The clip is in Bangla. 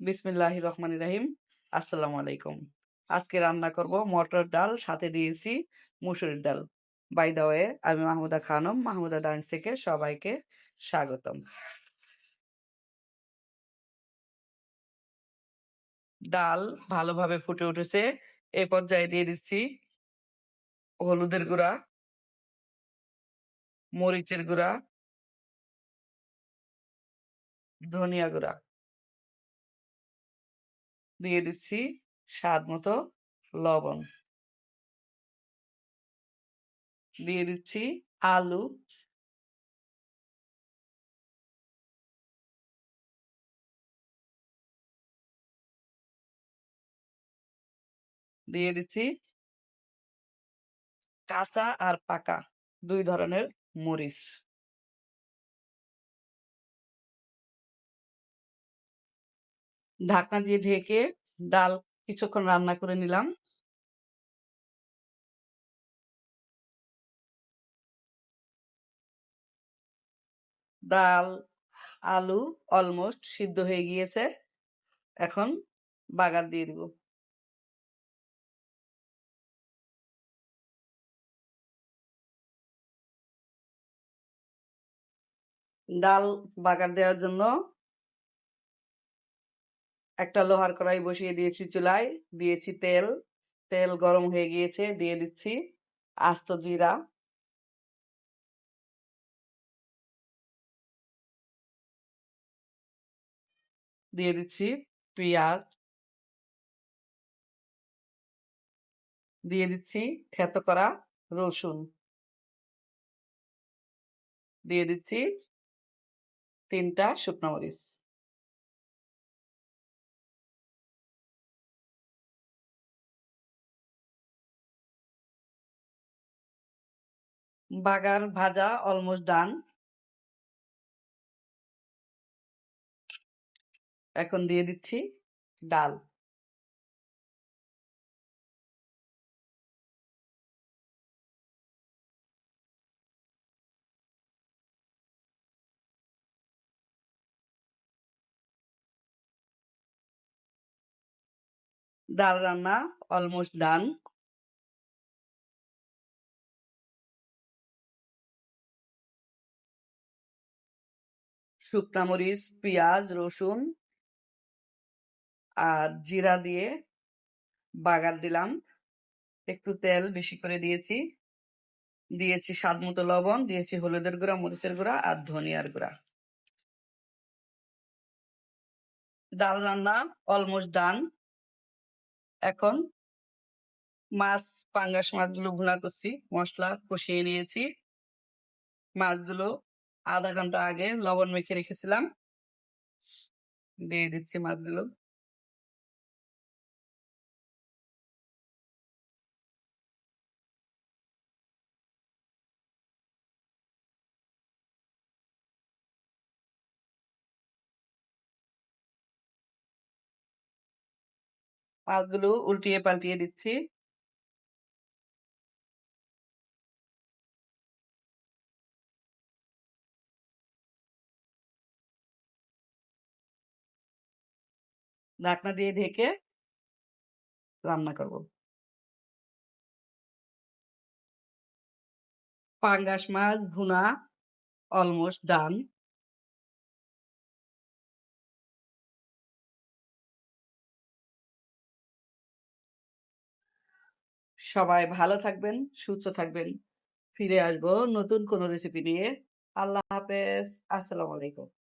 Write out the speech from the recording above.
বিসমিল্লাহ রহমান রাহিম। আসসালামু আলাইকুম। আজকে রান্না করব মটর ডাল, সাথে দিয়েছি মুসুরির ডাল। বাই দা ওয়ে আমি মাহমুদা খানম, মাহমুদা ডান্স থেকে সবাইকে স্বাগতম। ডাল ভালোভাবে ফুটে উঠেছে। এই পর্যায়ে দিয়ে দিচ্ছি হলুদের গুঁড়া, মরিচের গুঁড়া, ধনিয়া গুঁড়া। দিয়ে দিচ্ছি স্বাদ মতো লবণ। দিয়ে দিচ্ছি আলু। দিয়ে দিচ্ছি কাঁচা আর পাকা দুই ধরনের মরিচ। ঢাকনা দিয়ে ঢেকে ডাল কিছুক্ষণ রান্না করে নিলাম। ডাল, আলু অলমোস্ট সিদ্ধ হয়ে গিয়েছে। এখন বাগার দিয়ে দিব। ডাল বাগার দেওয়ার জন্য একটা লোহার কড়াই বসিয়ে দিয়েছি চুলায়, দিয়েছি তেল। তেল গরম হয়ে গিয়েছে, দিয়ে দিচ্ছি আস্ত জিরা। দিয়ে দিচ্ছি পেঁয়াজ। দিয়ে দিচ্ছি থেত করা রসুন। দিয়ে দিচ্ছি তিনটা শুকনো মরিচ। বাগার ভাজা অলমোস্ট ডান। এখন দিয়ে দিচ্ছি ডাল। ডাল রান্না অলমোস্ট ডান। শুকনা মরিচ, পেঁয়াজ, রসুন আর জিরা দিয়ে বাগার দিলাম। একটু তেল বেশি করে দিয়েছি। দিয়েছি স্বাদ মতো লবণ, দিয়েছি হলুদের গুঁড়া, মরিচের গুঁড়া আর ধনিয়ার গুঁড়া। ডাল রান্না অলমোস্ট ডান এখন মাছ, পাঙ্গাস মাছগুলো ভুনা করছি, মশলা কষিয়ে নিয়েছি। মাছগুলো আধা ঘণ্টা আগে লবণ মেখে রেখেছিলাম। দিয়ে দিচ্ছি মাছগুলো। মাছগুলো উল্টিয়ে পাল্টিয়ে দিচ্ছি। ঢাকনা দিয়ে ঢেকে রান্না করব। পাঙ্গাস মাছ, ভুনা, অলমোস্ট ডান। সবাই ভালো থাকবেন, সুস্থ থাকবেন। ফিরে আসব নতুন কোনো রেসিপি নিয়ে। আল্লাহ হাফেজ। আসসালামু আলাইকুম।